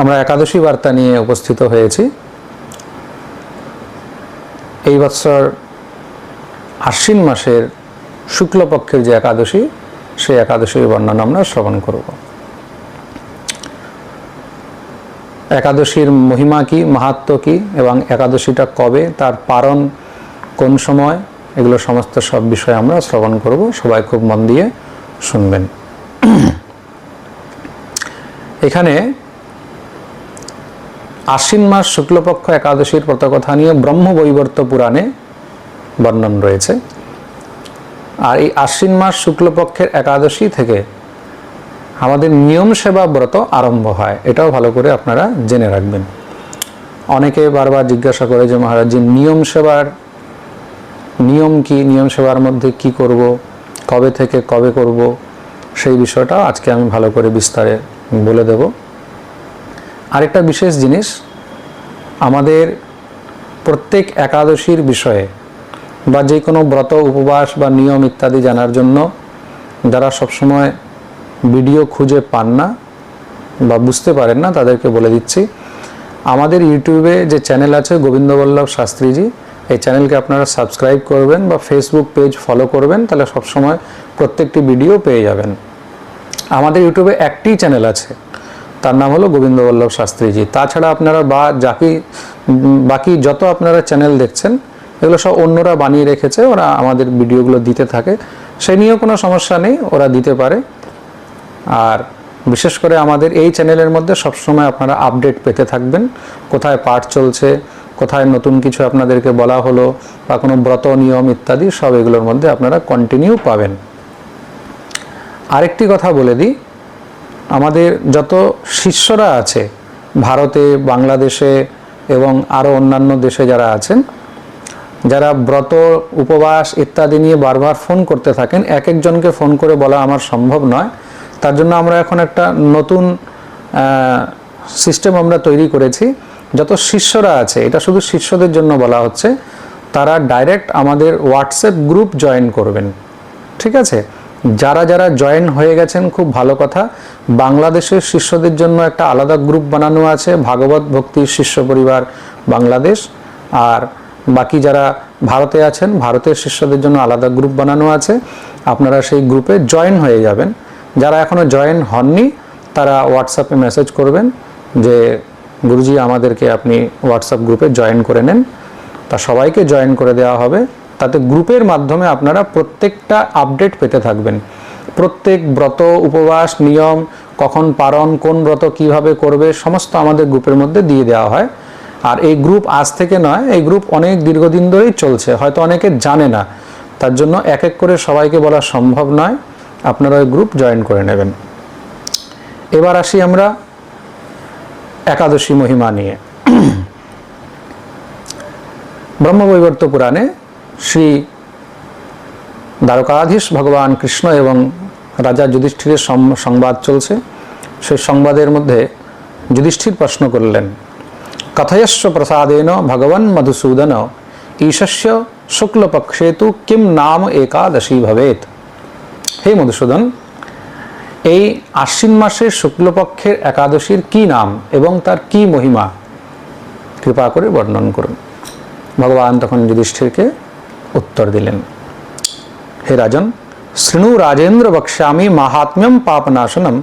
আমরা একাদশী বার্তা নিয়ে উপস্থিত হয়েছি। এই বৎসর আশ্বিন মাসের শুক্লপক্ষের যে একাদশী, সেই একাদশীর বর্ণনা আমরা শ্রবণ করব। একাদশীর মহিমা কি, মাহাত্ম কি, এবং একাদশীটা কবে, তার পারণ কোন সময়, এগুলো সমস্ত সব বিষয়ে আমরা শ্রবণ করব। সবাই খুব মন দিয়ে শুনবেন। এখানে আশ্বিন মাস শুক্লপক্ষ একাদশীর প্রতকথা নিয়ে ব্রহ্মবৈবর্ত পুরাণে বর্ণন রয়েছে। আর এই আশ্বিন মাস শুক্লপক্ষের একাদশী থেকে আমাদের নিয়ম সেবা ব্রত আরম্ভ হয়। এটাও ভালো করে আপনারা জেনে রাখবেন। অনেকে বারবার জিজ্ঞাসা করে যে মহারাজজি নিয়ম সেবার, নিয়ম কি, নিয়ম সেবার মধ্যে কি করব, কবে থেকে কবে করব, সেই বিষয়টা আজকে আমি ভালো করে বিস্তারে বলে দেব। আরেকটা বিশেষ জিনিস, আমাদের প্রত্যেক একাদশীর বিষয়ে বা যে কোনো ব্রত, উপবাস বা নিয়ম ইত্যাদি জানার জন্য যারা সবসময় ভিডিও খুঁজে পান না বা বুঝতে পারেন না, তাদেরকে বলে দিচ্ছি। আমাদের ইউটিউবে যে চ্যানেল আছে গোবিন্দবল্লভ শাস্ত্রীজি, এই চ্যানেলকে আপনারা সাবস্ক্রাইব করবেন বা ফেসবুক পেজ ফলো করবেন, তাহলে সবসময় প্রত্যেকটি ভিডিও পেয়ে যাবেন। আমাদের ইউটিউবে একটি চ্যানেল আছে তার নাম হলো গোবিন্দবল্লভ শাস্ত্রীজি। তাছাড়া আপনারা বা যাকি বাকি যত আপনারা চ্যানেল দেখছেন, এগুলো সব অন্যরা বানিয়ে রেখেছে, ওরা আমাদের ভিডিওগুলো দিতে থাকে। সে নিয়েও কোনো সমস্যা নেই, ওরা দিতে পারে। আর বিশেষ করে আমাদের এই চ্যানেলের মধ্যে সবসময় আপনারা আপডেট পেতে থাকবেন। কোথায় পাঠ চলছে, কোথায় নতুন কিছু আপনাদেরকে বলা হলো, বা কোনো ব্রত নিয়ম ইত্যাদি, সব এগুলোর মধ্যে আপনারা কন্টিনিউ পাবেন। আরেকটি কথা বলে দিই আমাদের যত শিষ্যরা আছে, ভারতে, বাংলাদেশে এবং আরও অন্যান্য দেশে যারা আছেন, যারা ব্রত, উপবাস ইত্যাদি নিয়ে বারবার ফোন করতে থাকেন, এক একজনকে ফোন করে বলা আমার সম্ভব নয়। তার জন্য আমরা এখন একটা নতুন সিস্টেম আমরা তৈরি করেছি। যত শিষ্যরা আছে, এটা শুধু শিষ্যদের জন্য বলা হচ্ছে, তারা ডাইরেক্ট আমাদের হোয়াটসঅ্যাপ গ্রুপ জয়েন করবেন। ঠিক আছে? যারা যারা জয়েন হয়ে গেছেন, খুব ভালো কথা। বাংলাদেশের শিষ্যদের জন্য একটা আলাদা গ্রুপ বানানো আছে, ভাগবত ভক্তির শিষ্য পরিবার বাংলাদেশ। আর বাকি যারা ভারতে আছেন, ভারতের শিষ্যদের জন্য আলাদা গ্রুপ বানানো আছে। আপনারা সেই গ্রুপে জয়েন হয়ে যাবেন। যারা এখনও জয়েন হননি, তারা হোয়াটসঅ্যাপে মেসেজ করবেন যে, গুরুজি, আমাদেরকে আপনি হোয়াটসঅ্যাপ গ্রুপে জয়েন করে নেন। তা সবাইকে জয়েন করে দেওয়া হবে। তাতে গ্রুপের মাধ্যমে আপনারা প্রত্যেকটা আপডেট পেতে থাকবেন। প্রত্যেক ব্রত, উপবাস, নিয়ম, কখন পারণ কোন ব্রত কীভাবে করবে, সমস্ত আমাদের গ্রুপের মধ্যে দিয়ে দেওয়া হয়। আর এই গ্রুপ আজ থেকে নয়, এই গ্রুপ অনেক দীর্ঘদিন ধরেই চলছে, হয়তো অনেকে জানে না। তার জন্য এক এক করে সবাইকে বলা সম্ভব নয়, আপনারা ওই গ্রুপ জয়েন করে নেবেন। এবার আসি আমরা একাদশী মহিমা নিয়ে। ব্রহ্মবৈবর্ত পুরাণে শ্রী দ্বারকাধীশ ভগবান কৃষ্ণ এবং রাজা যুধিষ্ঠিরের সংবাদ চলছে। সেই সংবাদের মধ্যে যুধিষ্ঠির প্রশ্ন করলেন কথয়স্ব প্রসাদেন ভগবান মধুসূদন, ঈশস্য শুক্লপক্ষে তু কিম নাম একাদশী ভবেত হে মধুসূদন, এই আশ্বিন মাসের শুক্লপক্ষের একাদশীর কি নাম এবং তার কি মহিমা? কৃপা করে বর্ণন করুন। ভগবান তখন যুধিষ্ঠিরকে উত্তর দিলেন। হে রাজন শৃণু রাজেন্দ্র বক্ষ্যামি মাহাত্ম্যম পাপনাশনম,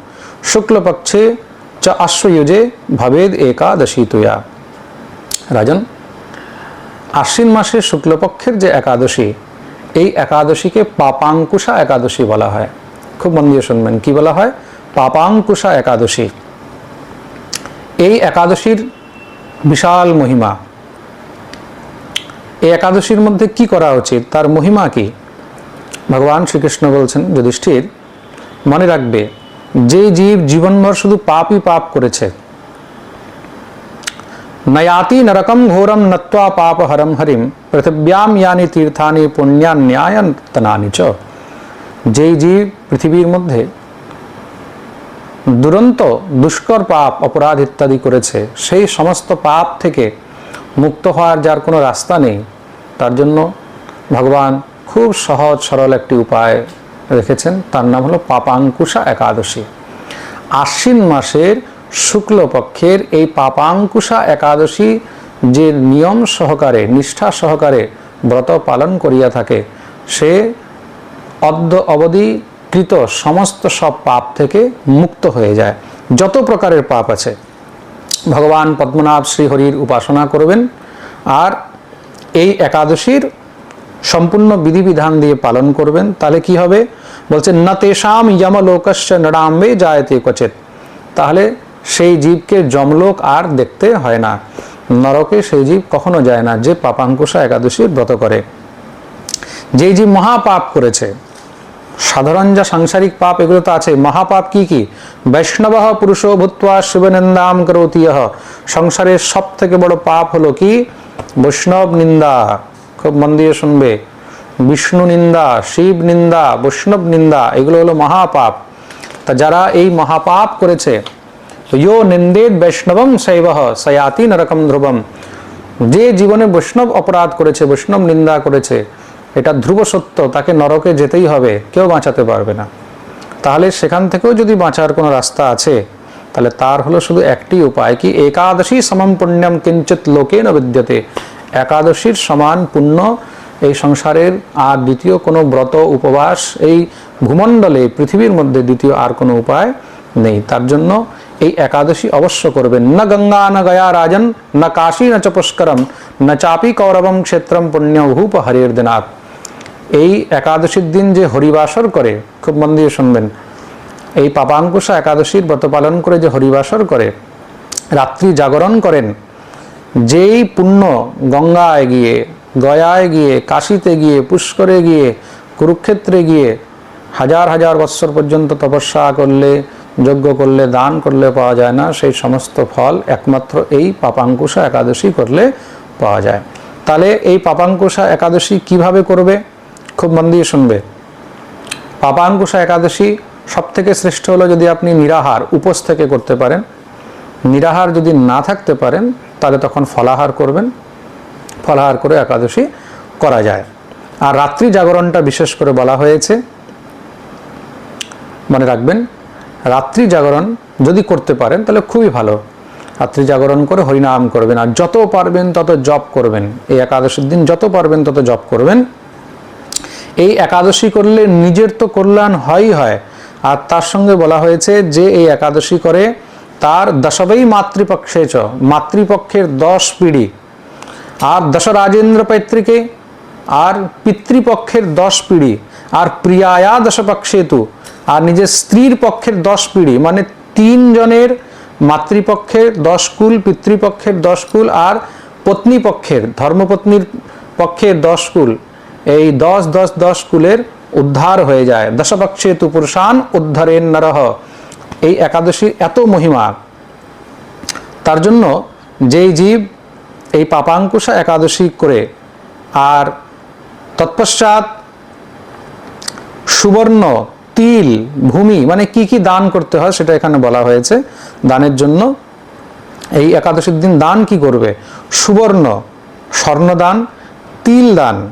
শুক্লপক্ষে চ আশ্বয়ুজে ভবেদ একাদশী তুয়া রাজন, আশ্বিন মাসে শুক্লপক্ষের যে একাদশী, এই একাদশীকে পাপাঙ্কুশা একাদশী বলা হয়। খুব মন দিয়ে শুনবেন, কি বলা হয়? পাপাঙ্কুশা একাদশী। এই একাদশীর বিশাল মহিমা এই একাদশীর মধ্যে কি করা উচিত? তার মহিমা কি? ভগবান শ্রীকৃষ্ণ বলছেন, যুধিষ্ঠির, মনে রাখবে, যে জীব জীবনভর শুধু পাপই পাপ করেছে, নয়াতি নরকম ঘোরম নত্বা পাপ হরম হরিম, পৃথিব্যাম ইয়ানি তীর্থানি পুণ্যা পুণ্যান্যায়তনানি চ। যেই জীব পৃথিবীর মধ্যে দুরন্ত, দুষ্কর পাপ, অপরাধ ইত্যাদি করেছে, সেই সমস্ত পাপ থেকে মুক্ত হওয়ার যার কোনো রাস্তা নেই, তার জন্য ভগবান খুব সহজ সরল একটি উপায় রেখেছেন। তার নাম হলো পাপাঙ্কুশা একাদশী। আশ্বিন মাসের শুক্লপক্ষের এই পাপাঙ্কুশা একাদশী যে নিয়ম সহকারে, নিষ্ঠা সহকারে ব্রত পালন করিয়া থাকে, সে অদ্য অবধি কৃত সমস্ত সব পাপ থেকে মুক্ত হয়ে যায়। যত প্রকারের পাপ আছে ভগবান পদ্মনাভ শ্রীহরির উপাসনা করবেন। আর এই একাদশীর সম্পূর্ণ বিধিবিধান দিয়ে পালন করবেন। তাহলে কি হবে? বলছে, না তেষাম যমলোকস্য নড়াম্বে জায়তে কচেত তাহলে সেই জীবকে যমলোক আর দেখতে হয় না। নরকে সেই জীব কখনো যায় না, যে পাপাঙ্কুশা একাদশীর ব্রত করে। যে জীব মহাপাপ করেছে সাধারণ যা সাংসারিক পাপ, এগুলো তো আছে। মহাপাপ কি কি? বৈষ্ণব পুরুষ ভূত্বা শিবনিন্দাম করতি সংসারের সব থেকে বড় পাপ হলো কি? বৈষ্ণব নিন্দা। খুব মন দিয়ে শুনবে। বিষ্ণু নিন্দা, শিব নিন্দা, বৈষ্ণব নিন্দা, এগুলো হলো মহাপাপ। তা যারা এই মহাপাপ করেছে, ইয়ো নিন্দেদ বৈষ্ণবম শৈব সয়াতি নরকম ধ্রুবম। যে জীবনে বৈষ্ণব অপরাধ করেছে, বৈষ্ণব নিন্দা করেছে এটা ধ্রুব সত্য, তাকে নরকে যেতেই হবে, কেউ বাঁচাতে পারবে না। তাহলে সেখান থেকেও যদি বাঁচার কোনো রাস্তা আছে, তাহলে তার হলো শুধু একটি উপায় কি, একাদশী সমম পুণ্যম কিঞ্চিত লোকে ন বিদ্যতে একাদশীর সমান পুণ্য, এই সংসারের আর দ্বিতীয় কোনো ব্রত, উপবাস, এই ভূমণ্ডলে, পৃথিবীর মধ্যে দ্বিতীয় আর কোনো উপায় নেই। তার জন্য এই একাদশী অবশ্য করবেন। না গঙ্গা, না গয়া রাজন, না কাশী, না চ পুষ্করম না চাপি কৌরবম ক্ষেত্রম পুণ্য ভূপ হরির দিনাথ এই একাদশীর দিন যে হরিবাসর করে, খুব মন দিয়ে শুনবেন, এই পাপাঙ্কুশা একাদশীর ব্রত পালন করে যে হরিবাসর করে, রাত্রি জাগরণ করেন, যেই পুণ্য গঙ্গায় গিয়ে, গয়ায় গিয়ে, কাশীতে গিয়ে, পুষ্করে গিয়ে, কুরুক্ষেত্রে গিয়ে, হাজার হাজার বৎসর পর্যন্ত তপস্যা করলে, যজ্ঞ করলে, দান করলে পাওয়া যায় না, সেই সমস্ত ফল একমাত্র এই পাপাঙ্কুশা একাদশী করলে পাওয়া যায়। তাহলে এই পাপাঙ্কুশা একাদশী কীভাবে করবে? খুব মন দিয়ে শুনবে। পাপাঙ্কুশা একাদশী সব থেকে শ্রেষ্ঠ হলো যদি আপনি নিরাহার উপোস থেকে করতে পারেন। নিরাহার যদি না থাকতে পারেন, তাহলে তখন ফলাহার করবেন। ফলাহার করে একাদশী করা যায়। আর রাত্রি জাগরণটা বিশেষ করে বলা হয়েছে। মনে রাখবেন, রাত্রি জাগরণ যদি করতে পারেন, তাহলে খুবই ভালো। রাত্রি জাগরণ করে হরিনাম করবেন। আর যত পারবেন তত জপ করবেন। এই একাদশীর দিন যত পারবেন তত জপ করবেন। এই একাদশী করলে নিজের তো কল্যাণ হয়ই হয়। আর তার সঙ্গে বলা হয়েছে যে এই একাদশী করে তার দশবেই মাতৃপক্ষে চ, মাতৃপক্ষের দশ পিঢ়ি আর দশ রাজেন্দ্র পৈতৃকে, আর পিতৃপক্ষের দশ পিঢ়ি আর প্রিয়ায়া দশপক্ষেতু আর নিজের স্ত্রীর পক্ষের দশ পিঢ়ি মানে তিনজনের মাতৃপক্ষের দশ কুল, পিতৃপক্ষের দশ কুল, আর পত্নী পক্ষের ধর্মপত্নীর পক্ষের দশ কুল। এই দশ দশ দশ কুলের উদ্ধার হয়ে যায়। দশপক্ষেতু পুরুষান উদ্ধারেন নরহ। এই একাদশীর এত মহিমা। তার জন্য যেই জীব এই পাপাঙ্কুশা একাদশী করে আর তৎপশ্চাৎ সুবর্ণ তিল ভূমি মানে কি কি দান করতে হয় সেটা এখানে বলা হয়েছে। দানের জন্য এই একাদশীর দিন দান কি করবে? সুবর্ণ স্বর্ণদান, তিল দান।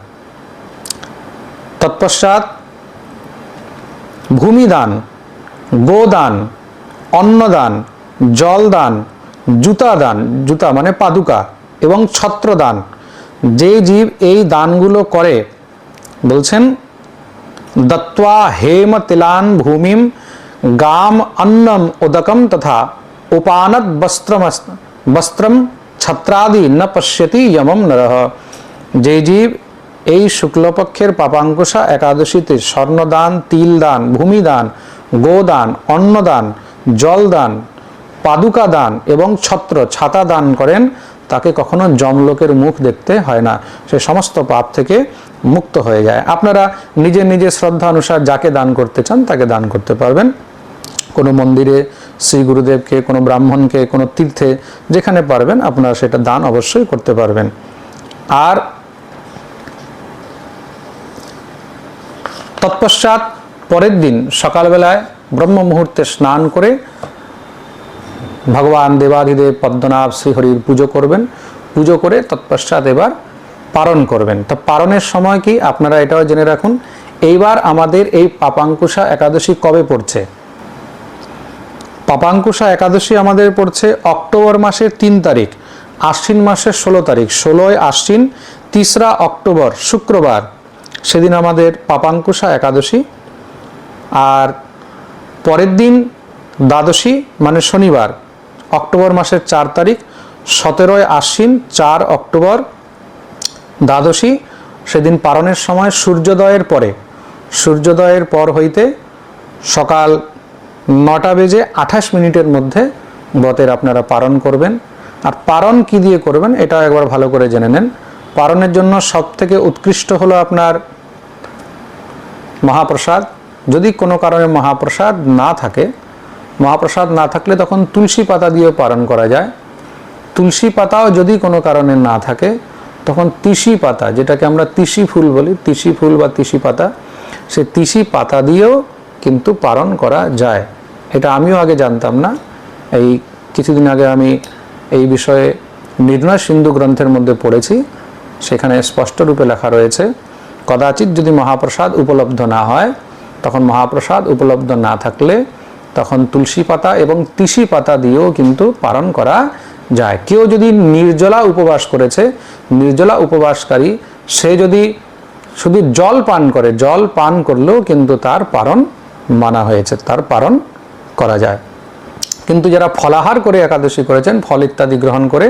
তৎপশ্চাৎ ভূমিদান, গোদান, অন্নদান, জলদান জুতা দান জুতা মানে পাদুকা এবং ছত্রদান। যে জীব এই দানগুলো করে, বলছেন, দত্ত্বা হেম তিলান ভূমিম গাম অন্নম উদকম তথা উপানত বস্ত্রম বস্ত্রম ছত্রাদি ন পশ্যতি যমম নরহ যে জীব এই শুক্লপক্ষের পাপাঙ্কুশা একাদশীতে স্বর্ণদান, তিলদান, ভূমিদান, গোদান, অন্নদান, জলদান পাদুকা দান এবং ছত্র ছাতা দান করেন, তাকে কখনো জমলোকের মুখ দেখতে হয় না। সে সমস্ত পাপ থেকে মুক্ত হয়ে যায়। আপনারা নিজের নিজের শ্রদ্ধা অনুসার যাকে দান করতে চান, তাকে দান করতে পারবেন। কোনো মন্দিরে, শ্রী গুরুদেবকে, কোনো ব্রাহ্মণকে, কোনো তীর্থে যেখানে পারবেন, আপনারা সেটা দান অবশ্যই করতে পারবেন। আর তৎপশ্চাৎ পরের দিন সকালবেলায় ব্রহ্ম মুহূর্তে স্নান করে ভগবান দেবাধিদেব পদ্মনাভ শ্রীহরির পুজো করবেন। পুজো করে তৎপশ্চাৎ এবার পারণ করবেন। তো পারণের সময় কি? আপনারা এটাও জেনে রাখুন। এইবার আমাদের এই পাপাঙ্কুশা একাদশী কবে পড়ছে? পাপাঙ্কুশা একাদশী আমাদের পড়ছে অক্টোবর মাসের তিন তারিখ, আশ্বিন মাসের ষোলো তারিখ, ষোলোই আশ্বিন, তিসরা অক্টোবর, শুক্রবার। সেদিন আমাদের পাপাঙ্কুশা একাদশী, আর পরের দিন দ্বাদশী মানে শনিবার, অক্টোবর মাসের চার তারিখ সতেরোই আশ্বিন, চার অক্টোবর, দ্বাদশী, সেদিন পারণের সময় সূর্যোদয়ের পরে, সূর্যোদয়ের পর হইতে সকাল নটা বেজে আঠাশ মিনিটের মধ্যে ব্রতের আপনারা পালন করবেন। আর পারণ কি দিয়ে করবেন, এটা একবার ভালো করে জেনে নেন। পারণের জন্য সব থেকে উৎকৃষ্ট হলো আপনার মহাপ্রসাদ। যদি কোনো কারণে মহাপ্রসাদ না থাকে, মহাপ্রসাদ না থাকলে তখন তুলসী পাতা দিয়েও পালন করা যায়। তুলসী পাতাও যদি কোনো কারণে না থাকে, তখন তিসি পাতা, যেটাকে আমরা তিসি ফুল বলি, তিসি ফুল বা তিসি পাতা, সে তিসি পাতা দিয়েও কিন্তু পালন করা যায়। এটা আমিও আগে জানতাম না। এই কিছুদিন আগে আমি এই বিষয়ে নির্ণয় সিন্ধু গ্রন্থের মধ্যে পড়েছি। সেখানে স্পষ্টরূপে লেখা রয়েছে, কদাচিৎ যদি মহাপ্রসাদ উপলব্ধ না হয়, তখন মহাপ্রসাদ উপলব্ধ না থাকলে তখন তুলসী পাতা এবং তিসি পাতা দিয়েও কিন্তু পালন করা যায়। কেউ যদি নির্জলা উপবাস করেছে, নির্জলা উপবাসকারী, সে যদি শুধু জল পান করে, জল পান করলেও কিন্তু তার পারণ মানা হয়েছে, তার পারণ করা যায়। কিন্তু যারা ফলাহার করে একাদশী করেছেন, ফল ইত্যাদি গ্রহণ করে,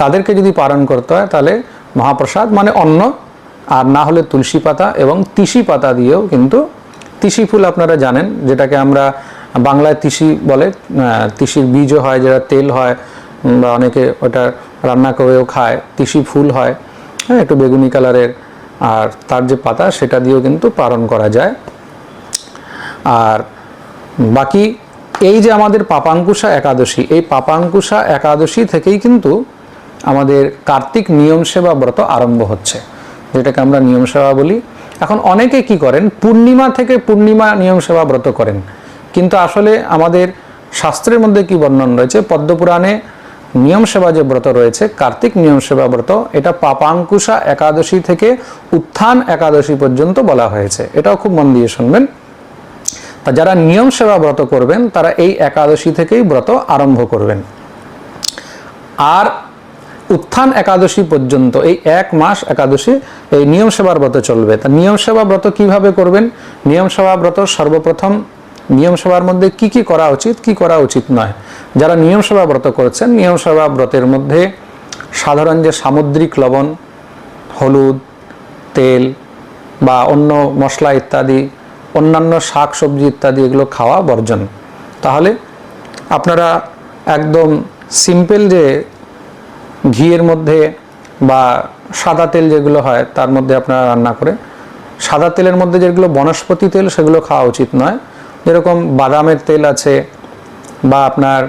তাদেরকে যদি পালন করতে হয়, তাহলে মহাপ্রসাদ মানে অন্ন, আর না হলে তুলসী পাতা এবং তিসি পাতা দিয়েও কিন্তু তিসি ফুল আপনারা জানেন, যেটাকে আমরা বাংলায় তিসি বলে তিসির বীজও হয়, যেটা তেল হয় বা অনেকে ওটা রান্না করেও খায়, তিসি ফুল হয় হ্যাঁ একটু বেগুনি কালারের, আর তার যে পাতা, সেটা দিয়েও কিন্তু পালন করা যায়। আর বাকি এই যে আমাদের পাপাঙ্কুশা একাদশী, এই পাপাঙ্কুশা একাদশী থেকেই কিন্তু আমাদের কার্তিক নিয়ম সেবা ব্রত আরম্ভ হচ্ছে, যেটাকে আমরা নিয়ম সেবা বলি। এখন অনেকে কি করেন, পূর্ণিমা থেকে পূর্ণিমা নিয়ম সেবা ব্রত করেন। কিন্তু আসলে আমাদের শাস্ত্রের মধ্যে কি বর্ণন রয়েছে, পদ্মপুরাণে নিয়ম সেবা যে ব্রত রয়েছে, কার্তিক নিয়ম সেবা ব্রত, এটা পাপাঙ্কুশা একাদশী থেকে উত্থান একাদশী পর্যন্ত বলা হয়েছে। এটাও খুব মন দিয়ে শুনবেন। তা যারা নিয়ম সেবা ব্রত করবেন, তারা এই একাদশী থেকেই ব্রত আরম্ভ করবেন। আর উত্থান একাদশী পর্যন্ত, এই এক মাস একাদশী, এই নিয়ম সেবার ব্রত চলবে। তা নিয়ম সেবা ব্রত কীভাবে করবেন? নিয়ম সেবা ব্রত সর্বপ্রথম নিয়ম সেবার মধ্যে কি কি করা উচিত, কি করা উচিত নয়। যারা নিয়ম সেবা ব্রত করছেন, নিয়ম সেবা ব্রতের মধ্যে সাধারণ যে সামুদ্রিক লবণ, হলুদ, তেল বা অন্য মশলা ইত্যাদি, অন্যান্য শাক, সবজি ইত্যাদি এগুলো খাওয়া বর্জন। তাহলে আপনারা একদম সিম্পল যে ঘিয়ের মধ্যে বা সাদা তেল যেগুলো হয়, তার মধ্যে আপনারা রান্না করে, সাদা তেলের মধ্যে যেগুলো বনস্পতি তেল সেগুলো খাওয়া উচিত নয়। যেরকম বাদামের তেল আছে বা আপনার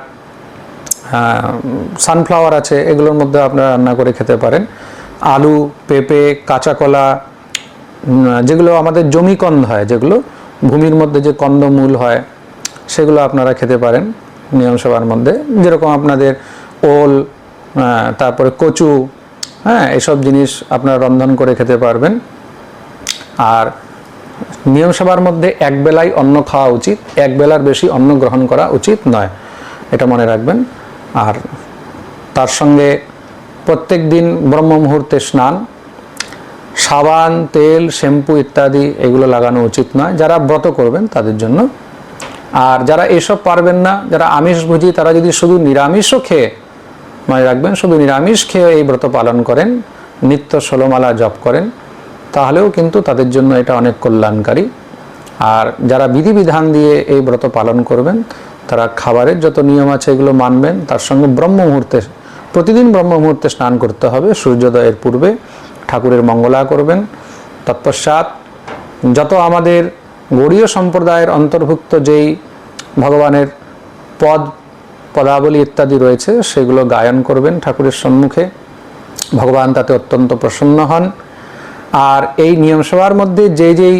সানফ্লাওয়ার আছে, এগুলোর মধ্যে আপনারা রান্না করে খেতে পারেন। আলু, পেঁপে কাঁচা কলা যেগুলো আমাদের জমি কন্দ হয়, যেগুলো ভূমির মধ্যে যে কন্দমূল হয়, সেগুলো আপনারা খেতে পারেন নিয়ম সভার মধ্যে। যেরকম আপনাদের ওল তারপরে কচু হ্যাঁ এসব জিনিস আপনারা রন্ধন করে খেতে পারবেন। আর নিয়ম সভার মধ্যে এক বেলায় অন্ন খাওয়া উচিত, এক বেলার বেশি অন্ন গ্রহণ করা উচিত নয়, এটা মনে রাখবেন। আর তার সঙ্গে প্রত্যেক দিন ব্রহ্ম মুহূর্তে স্নান, সাবান, তেল, শ্যাম্পু ইত্যাদি এগুলো লাগানো উচিত নয়, যারা ব্রত করবেন তাদের জন্য। আর যারা এসব পারবেন না, যারা আমিষ আমিষভোজী, তারা যদি শুধু নিরামিষও খেয়ে মনে রাখবেন, শুধু নিরামিষ খেয়ে এই ব্রত পালন করেন, নিত্য ষোলমালা জপ করেন, তাহলেও কিন্তু তাদের জন্য এটা অনেক কল্যাণকারী। আর যারা বিধিবিধান দিয়ে এই ব্রত পালন করবেন, তারা খাবারের যত নিয়ম আছে এগুলো মানবেন, তার সঙ্গে ব্রহ্ম মুহূর্তে, প্রতিদিন ব্রহ্ম মুহূর্তে স্নান করতে হবে, সূর্যোদয়ের পূর্বে ঠাকুরের মঙ্গলা করবেন। তৎপশ্চাৎ যত আমাদের গৌড়ীয় সম্প্রদায়ের অন্তর্ভুক্ত যেই ভগবানের পদ পদাবলী ইত্যাদি রয়েছে, সেগুলো গায়ন করবেন ঠাকুরের সম্মুখে। ভগবান তাতে অত্যন্ত প্রসন্ন হন। আর এই নিয়ম সভার মধ্যে যে যেই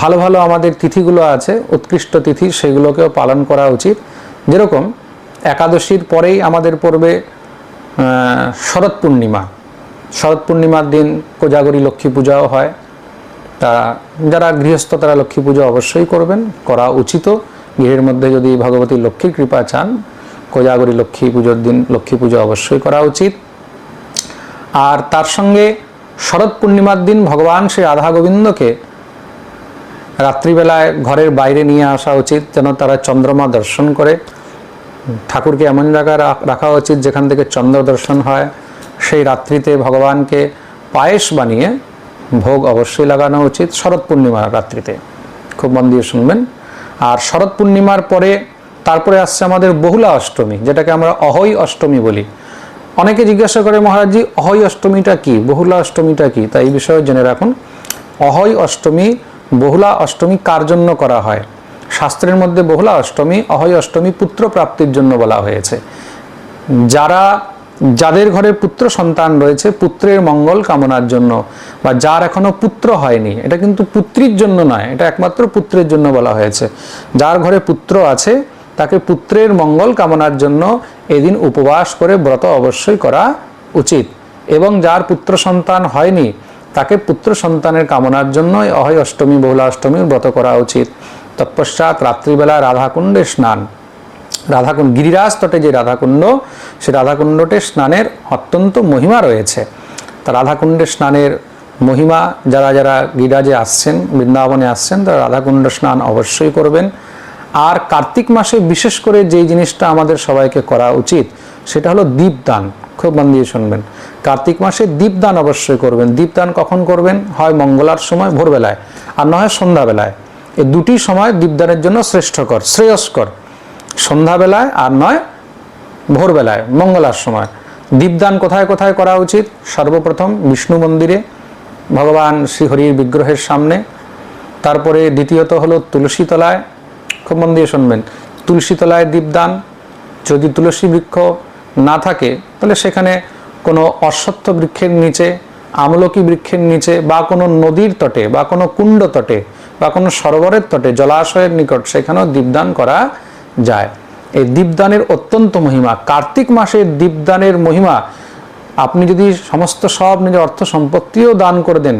ভালো ভালো আমাদের তিথিগুলো আছে, উৎকৃষ্ট তিথি, সেগুলোকেও পালন করা উচিত। যেরকম একাদশীর পরেই আমাদের পড়বে শরৎ পূর্ণিমা। শরৎ পূর্ণিমার দিন কোজাগরী লক্ষ্মী পূজাও হয়। তা যারা গৃহস্থ, তারা লক্ষ্মী পুজো অবশ্যই করবেন, করা উচিত। গৃহের মধ্যে যদি ভগবতী লক্ষ্মীর কৃপা চান কোজাগরী লক্ষ্মী পুজোর দিন, লক্ষ্মী পুজো অবশ্যই করা উচিত। আর তার সঙ্গে শরৎ পূর্ণিমার দিন ভগবান শ্রী রাধা গোবিন্দকে রাত্রিবেলায় ঘরের বাইরে নিয়ে আসা উচিত, যেন তারা চন্দ্রমা দর্শন করে। ঠাকুরকে এমন জায়গায় রাখা উচিত যেখান থেকে চন্দ্র দর্শন হয়। সেই রাত্রিতে ভগবানকে পায়েস বানিয়ে ভোগ অবশ্যই লাগানো উচিত শরৎ পূর্ণিমার রাত্রিতে। খুব মন দিয়ে শুনবেন। আর শরৎ পূর্ণিমার পরে তারপরে আসছে আমাদের বহুলা অষ্টমী, যেটাকে আমরা অহৈ অষ্টমী বলি। অনেকে জিজ্ঞাসা করে, মহারাজজি অহৈ অষ্টমীটা কি? বহুলা অষ্টমীটা কি? তাই এই বিষয়ে জেনে রাখুন। অহৈ অষ্টমী, বহুলা অষ্টমী কার জন্য করা হয়? শাস্ত্রের মধ্যে বহুলা অষ্টমী অহৈ অষ্টমী পুত্র প্রাপ্তির জন্য বলা হয়েছে। যারা, যাদের ঘরে পুত্র সন্তান রয়েছে, পুত্রের মঙ্গল কামনার জন্য, বা যার এখনও পুত্র হয়নি, এটা কিন্তু পুত্রীর জন্য নয়, এটা একমাত্র পুত্রের জন্য বলা হয়েছে। যার ঘরে পুত্র আছে তাকে পুত্রের মঙ্গল কামনার জন্য এদিন উপবাস করে ব্রত অবশ্যই করা উচিত। এবং যার পুত্র সন্তান হয়নি, তাকে পুত্র সন্তানের কামনার জন্য অহয় অষ্টমী, বহুলা অষ্টমীর ব্রত করা উচিত। তৎপশ্চাৎ রাত্রিবেলা রাধাকুণ্ডে স্নান। রাধাকুণ্ড, গিরিরাজ তটে যে রাধাকুণ্ড, সে রাধাকুণ্ডটে স্নানের অত্যন্ত মহিমা রয়েছে। তা রাধাকুণ্ডে স্নানের মহিমা, যারা যারা গিরিরাজে আসছেন, বৃন্দাবনে আসছেন, তারা রাধাকুণ্ড স্নান অবশ্যই করবেন। আর কার্তিক মাসে বিশেষ করে যেই জিনিসটা আমাদের সবাইকে করা উচিত, সেটা হলো দীপদান। খুব মন দিয়ে শুনবেন। কার্তিক মাসে দীপদান অবশ্যই করবেন। দীপদান কখন করবেন? হয় মঙ্গলার সময়, ভোরবেলায়, আর নয় সন্ধ্যাবেলায়। এই দুটি সময় দীপদানের জন্য শ্রেষ্ঠকর, শ্রেয়স্কর। সন্ধ্যাবেলায় আর নয় ভোরবেলায়, মঙ্গলার সময়। দীপদান কোথায় কোথায় করা উচিত? সর্বপ্রথম বিষ্ণু মন্দিরে, ভগবান শ্রীহরির বিগ্রহের সামনে। তারপরে দ্বিতীয়ত হলো তুলসীতলায় খুব মন দিয়ে শুনবেন। তুলসীতলায় দীপদান, যদি তুলসী বৃক্ষ না থাকে, তাহলে সেখানে কোনো অশ্বত্থ বৃক্ষের নিচে, আমলকি বৃক্ষের নিচে, বা কোনো নদীর তটে, বা কোনো কুণ্ড তটে, বা কোনো সরোবরের তটে, জলাশয়ের নিকট সেখানেও দীপদান করা যায়। এই দীপদানের অত্যন্ত মহিমা। কার্তিক মাসের দীপদানের মহিমা, আপনি যদি সমস্ত সব নিজের অর্থ সম্পত্তিও দান করে দেন,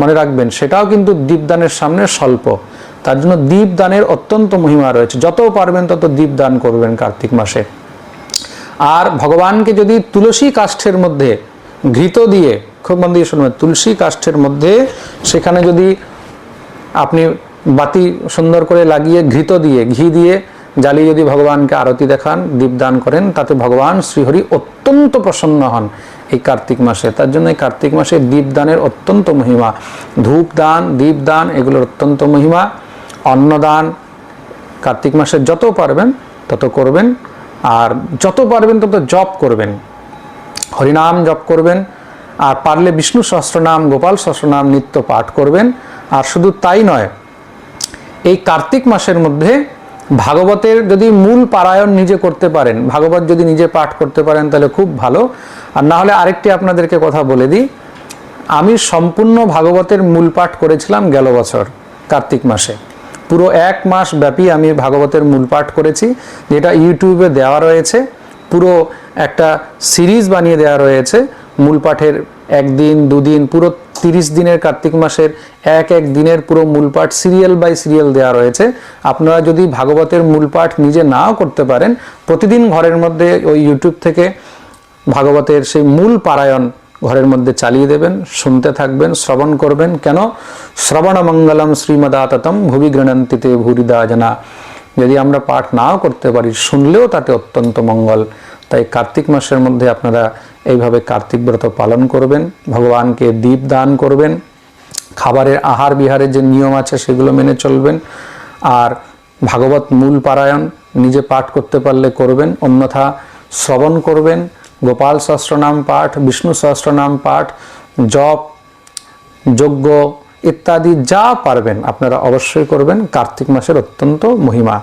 মনে রাখবেন, সেটাও কিন্তু দীপদানের সামনে স্বল্প। তার জন্য দীপদানের অত্যন্ত মহিমা রয়েছে। যত পারবেন তত দীপদান করবেন কার্তিক মাসে। আর ভগবানকে যদি তুলসী কাষ্ঠের মধ্যে ঘৃত দিয়ে, খুব মন দিয়ে শুনবেন, তুলসী কাষ্ঠের মধ্যে সেখানে যদি আপনি বাতি সুন্দর করে লাগিয়ে ঘৃত দিয়ে, ঘি দিয়ে জ্বালিয়ে যদি ভগবানকে আরতি দেখান দীপদান করেন, তাতে ভগবান শ্রীহরি অত্যন্ত প্রসন্ন হন এই কার্তিক মাসে। তার জন্য এই কার্তিক মাসে দীপদানের অত্যন্ত মহিমা। ধূপদান দীপদান এগুলোর অত্যন্ত মহিমা। অন্নদান কার্তিক মাসে যত পারবেন তত করবেন, আর যত পারবেন তত জপ করবেন। হরিনাম জপ করবেন, আর পারলে বিষ্ণু সহস্রনাম, গোপাল সহস্রনাম নিত্য পাঠ করবেন। আর শুধু তাই নয়, এই কার্তিক মাসের মধ্যে ভাগবতের যদি মূল পারায়ণ নিজে করতে পারেন, ভাগবত যদি নিজে পাঠ করতে পারেন, তাহলে খুব ভালো। আর না হলে আরেকটি আপনাদেরকে কথা বলে দিই, আমি সম্পূর্ণ ভাগবতের মূল পাঠ করেছিলাম গেল বছর কার্তিক মাসে। পুরো এক মাস ব্যাপী আমি ভাগবতের মূল পাঠ করেছি, যেটা ইউটিউবে দেওয়া রয়েছে। পুরো একটা সিরিজ বানিয়ে দেওয়া রয়েছে। মূল পাঠের একদিন, দুদিন, পুরো তিরিশ দিনের কার্তিক মাসের এক এক দিনের পুরো মূল পাঠ সিরিয়াল বাই সিরিয়াল দেওয়া রয়েছে। আপনারা যদি ভাগবতের মূল পাঠ নিজে নাও করতে পারেন, প্রতিদিন ঘরের মধ্যে ওই ইউটিউব থেকে ভাগবতের সেই মূল পারায়ণ ঘরের মধ্যে চালিয়ে দেবেন, শুনতে থাকবেন, শ্রবণ করবেন। কেন? শ্রবণ মঙ্গলম শ্রীমদাততম ভুবি গৃণন্তিতে ভূরিদা জানা। যদি আমরা পাঠ নাও করতে পারি, শুনলেও তাতে অত্যন্ত মঙ্গল। তাই কার্তিক মাসের মধ্যে আপনারা এইভাবে কার্তিক ব্রত পালন করবেন, ভগবানকে দীপ দান করবেন, খাবারের আহার বিহারের যে নিয়ম আছে সেগুলো মেনে চলবেন, আর ভাগবত মূল পারায়ণ নিজে পাঠ করতে পারলে করবেন, অন্যথা শ্রবণ করবেন গোপাল সহস্রনাম পাঠ, বিষ্ণু সহস্রনাম পাঠ, জপ, যজ্ঞ ইত্যাদি যা পারবেন আপনারা অবশ্যই করবেন। কার্তিক মাসের অত্যন্ত মহিমা।